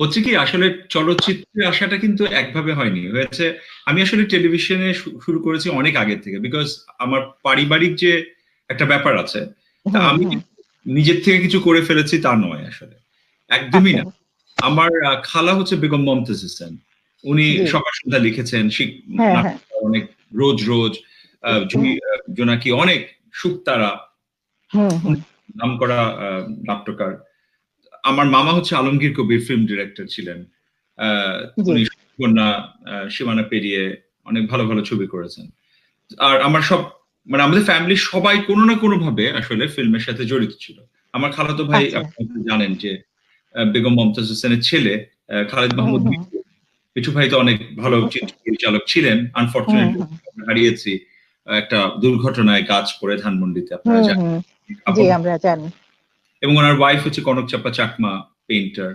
হচ্ছে কি আসলে চলচ্চিত্রে আসাটা কিন্তু একভাবে হয়নি। হয়েছে আমি আসলে টেলিভিশনে শুরু করেছি অনেক আগে থেকে বিকজ আমার পারিবারিক যে একটা ব্যাপার আছে আমি নিজের থেকে কিছু করে ফেলেছি তা নয় আসলে। একদমই না। আচ্ছা। আমার খালা হচ্ছে বেগম মমতাজ হোসেন। উনি। সকাল সন্ধ্যা লিখেছেন শিখ- হ্যাঁ, অনেক রোজ রোজ জোনাকি অনেক সুক্তারা। নাম করা আহ, নাট্যকার। আমার মামা হচ্ছে আলমগীর কবির ফিল্ম ডিরেক্টর ছিলেন। উনি কন্যা সীমানা পেরিয়ে অনেক ভালো ভালো ছবি করেছেন। আর আমার সব মানে আমাদের ফ্যামিলি সবাই কোনো না কোনো ভাবে আসলে ফিল্মের সাথে জড়িত ছিল। আমার খালাতো ভাই আচ্ছা। আপনি জানেন যে বেগম মমতাজ হোসেনের ছেলে খালেদ মাহমুদ। মিঠু ভাই তো অনেক ভালো চিত্র পরিচালক ছিলেন। আনফর্চুনেটলি হারিয়েছি। একটা দুর্ঘটনায় কাজ করে ধানমন্ডিতে আপনারা জানেন। আমরা জানি। এবং ওনার ওয়াইফ হচ্ছে কনক চাপা চাকমা পেইন্টার